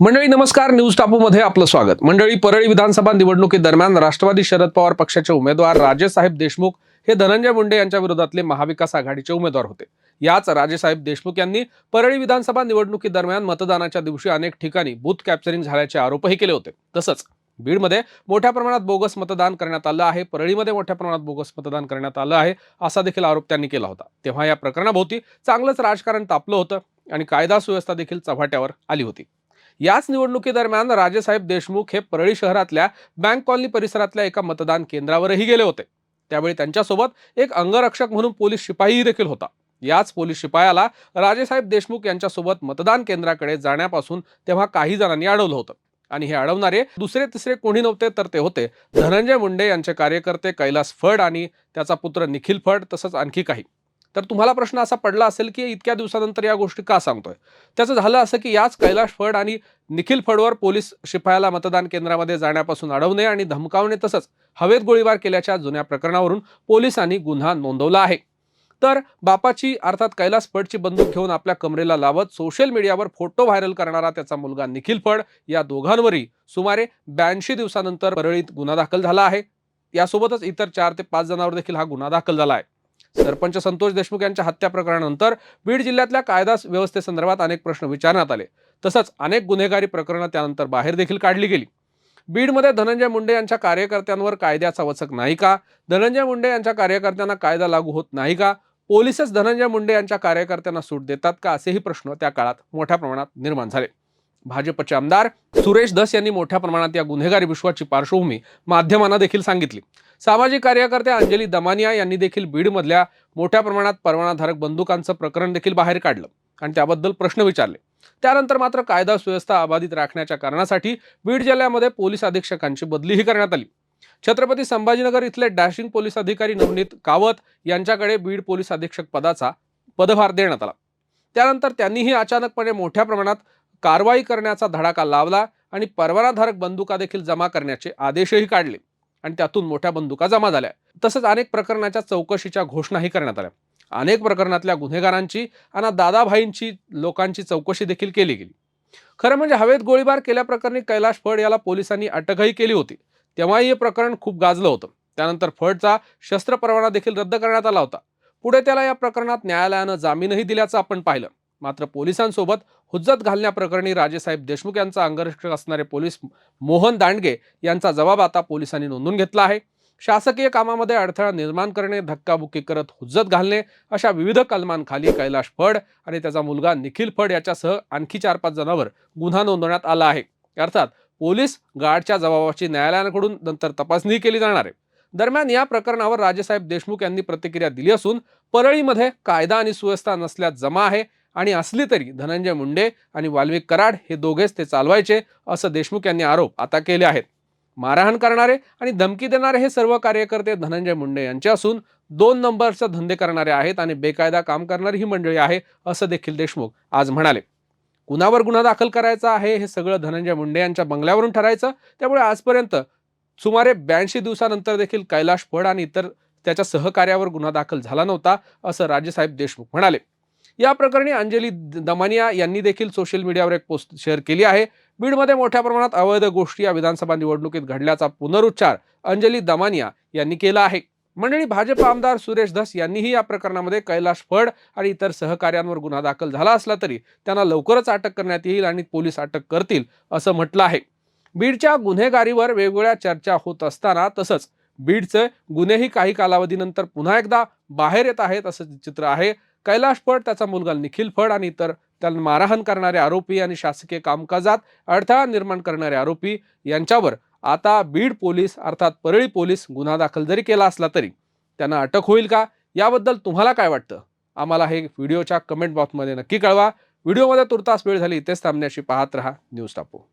मंडळी नमस्कार. न्यूज टापूमध्ये आपलं स्वागत. मंडळी परळी विधानसभा निवडणुकीदरम्यान राष्ट्रवादी शरद पवार पक्षाचे उमेदवार राजेसाहेब देशमुख हे धनंजय मुंडे यांच्या विरोधातले महाविकास आघाडीचे उमेदवार होते. याच राजेसाहेब देशमुख यांनी परळी विधानसभा निवडणुकीदरम्यान मतदानाच्या दिवशी अनेक ठिकाणी बूथ कॅप्चरिंग झाल्याचे आरोपही केले होते. तसंच बीडमध्ये मोठ्या प्रमाणात बोगस मतदान करण्यात आलं आहे. परळीमध्ये मोठ्या प्रमाणात बोगस मतदान करण्यात आलं आहे असा देखील आरोप त्यांनी केला होता. तेव्हा या प्रकरणाभोवती चांगलंच राजकारण तापलं होतं आणि कायदा सुव्यवस्था देखील चव्हाट्यावर आली होती. याच निवडणुकीदरम्यान राजेसाहेब देशमुख हे परळी शहरातल्या बँक कॉलनी परिसरातल्या एका मतदान केंद्रावरही गेले होते. त्यावेळी त्यांच्यासोबत एक अंगरक्षक म्हणून पोलीस शिपाईही देखील होता. याच पोलीस शिपायाला राजेसाहेब देशमुख यांच्यासोबत मतदान केंद्राकडे जाण्यापासून तेव्हा काही जणांनी अडवलं होतं. आणि हे अडवणारे दुसरे तिसरे कोणी नव्हते तर ते होते धनंजय मुंडे यांचे कार्यकर्ते कैलास फड आणि त्याचा पुत्र निखिल फड तसंच आणखी काही. तर तुम्हाला प्रश्न असा पडला असेल की इतक्या दिवसानंतर या गोष्टी का सांगतोय? त्याचं झालं असं की याच कैलाश फड आणि निखिल फडवर पोलीस शिपायाला मतदान केंद्रामध्ये जाण्यापासून अडवणे आणि धमकावणे तसंच हवेत गोळीबार केल्याच्या जुन्या प्रकरणावरून पोलिसांनी गुन्हा नोंदवला आहे. तर बापाची अर्थात कैलास फडची बंदूक घेऊन आपल्या कमरेला लावत सोशल मीडियावर फोटो व्हायरल करणारा त्याचा मुलगा निखिल फड या दोघांवरही सुमारे ब्याऐंशी दिवसानंतर परळीत गुन्हा दाखल झाला आहे. यासोबतच इतर चार ते पाच जणांवर देखील हा गुन्हा दाखल झाला आहे. सरपंच संतोष देशमुख यांच्या हत्या प्रकरणानंतर बीड जिल्ह्यातल्या कायदा व्यवस्थेसंदर्भात अनेक प्रश्न विचारण्यात आले. तसंच अनेक गुन्हेगारी प्रकरणं त्यानंतर बाहेर देखील काढली गेली. बीडमध्ये धनंजय मुंडे यांच्या कार्यकर्त्यांवर कायद्याचा वचक नाही का? धनंजय मुंडे यांच्या कार्यकर्त्यांना कायदा लागू होत नाही का? पोलिसच धनंजय मुंडे यांच्या कार्यकर्त्यांना सूट देतात का? असेही प्रश्न त्या काळात मोठ्या प्रमाणात निर्माण झाले. भाजपचे आमदार सुरेश धस यांनी मोठ्या प्रमाणात या गुन्हेगारी विश्वाची पार्श्वभूमी माध्यमांना देखील सांगितली. सामाजिक कार्यकर्ते अंजली दमानिया यांनी देखील बीडमधल्या मोठ्या प्रमाणात परवानाधारक बंदुकांचं प्रकरण देखील बाहेर काढलं आणि त्याबद्दल प्रश्न विचारले. त्यानंतर मात्र कायदा सुव्यवस्था अबाधित राखण्याच्या कारणासाठी बीड जिल्ह्यामध्ये पोलीस अधीक्षकांची बदलीही करण्यात आली. छत्रपती संभाजीनगर इथले डॅशिंग पोलीस अधिकारी नवनीत कावत यांच्याकडे बीड पोलीस अधीक्षक पदाचा पदभार देण्यात आला. त्यानंतर त्यांनीही अचानकपणे मोठ्या प्रमाणात कारवाई करण्याचा धडाका लावला आणि परवानाधारक बंदुका देखील जमा करण्याचे आदेशही काढले. आणि त्यातून मोठ्या बंदुका जमा झाल्या. तसंच अनेक प्रकरणाच्या चौकशीच्या घोषणाही करण्यात आल्या. अनेक प्रकरणातल्या गुन्हेगारांची आणि दादाभाईंची लोकांची चौकशी देखील केली गेली. खरं म्हणजे हवेत गोळीबार केल्याप्रकरणी कैलाश फड याला पोलिसांनी अटकही केली होती. तेव्हाही हे प्रकरण खूप गाजलं होतं. त्यानंतर फडचा शस्त्र परवाना देखील रद्द करण्यात आला होता. पुढे त्याला या प्रकरणात न्यायालयानं जामीनही दिल्याचं आपण पाहिलं. मात्र पोलिसांसोबत हुज्जत घालण्याप्रकरणी राजेसाहेब देशमुख यांचा अंगरक्षक असणारे पोलीस मोहन दांडगे यांचा जबाब आता पोलिसांनी नोंदून घेतला आहे. शासकीय कामामध्ये अडथळा निर्माण करणे धक्काबुक्की करत हुज्जत घालणे अशा विविध कलमांखाली कैलाश फड आणि त्याचा मुलगा निखिल फड याच्यासह आणखी चार पाच जणांवर गुन्हा नोंदवण्यात आला आहे. अर्थात पोलीस गार्डच्या जबाबाची न्यायालयाकडून नंतर तपासणी केली जाणार आहे. दरम्यान या प्रकरणावर राजेसाहेब देशमुख यांनी प्रतिक्रिया दिली असून परळीमध्ये कायदा आणि सुव्यवस्था नसल्यात जमा आहे. आणि असली तरी धनंजय मुंडे आणि वाल्मिक कराड हे दोघेच ते चालवायचे असं देशमुख यांनी आरोप आता केले आहेत. मारहाण करणारे आणि धमकी देणारे हे सर्व कार्यकर्ते धनंजय मुंडे यांचे असून दोन नंबरचे धंदे करणारे आहेत आणि बेकायदा काम करणारी ही मंडळी आहे असं देखील देशमुख आज म्हणाले. कुणावर गुन्हा दाखल करायचा आहे हे सगळं धनंजय मुंडे यांच्या बंगल्यावरून ठरायचं. त्यामुळे आजपर्यंत सुमारे ब्याऐंशी दिवसानंतर देखील कैलाश फड आणि इतर त्याच्या सहकार्यावर गुन्हा दाखल झाला नव्हता असं राजेसाहेब देशमुख म्हणाले. या प्रकरणी अंजली दमानिया यांनी देखील सोशल मीडियावर एक पोस्ट शेअर केली आहे. बीडमध्ये मोठ्या प्रमाणात अवैध गोष्टी या विधानसभा निवडणुकीत घडल्याचा पुनरुच्चार अंजली दमानिया यांनी केला आहे. मंडळी भाजप आमदार सुरेश धस यांनीही या प्रकरणामध्ये कैलाश फड आणि इतर सहकार्यांवर गुन्हा दाखल झाला असला तरी त्यांना लवकरच अटक करण्यात येईल आणि पोलीस अटक करतील असं म्हटलं आहे. बीडच्या गुन्हेगारीवर वेगवेगळ्या चर्चा होत असताना तसंच बीडचे गुन्हेही काही कालावधीनंतर पुन्हा एकदा बाहेर येत आहेत असं चित्र आहे. कैलाश फड त्याचा मुलगा निखिल फड आणि इतर त्यांना मारहाण करणारे आरोपी आणि शासकीय कामकाजात अडथळा निर्माण करणारे आरोपी यांच्यावर आता बीड पोलीस अर्थात परळी पोलीस गुन्हा दाखल जरी केला असला तरी त्यांना अटक होईल का? याबद्दल तुम्हाला काय वाटतं? आम्हाला हे व्हिडिओच्या कमेंट बॉक्समध्ये नक्की कळवा. व्हिडिओमध्ये तुर्तास वेळ झाली इथेच थांबण्याशी पाहत रहा न्यूज टापू.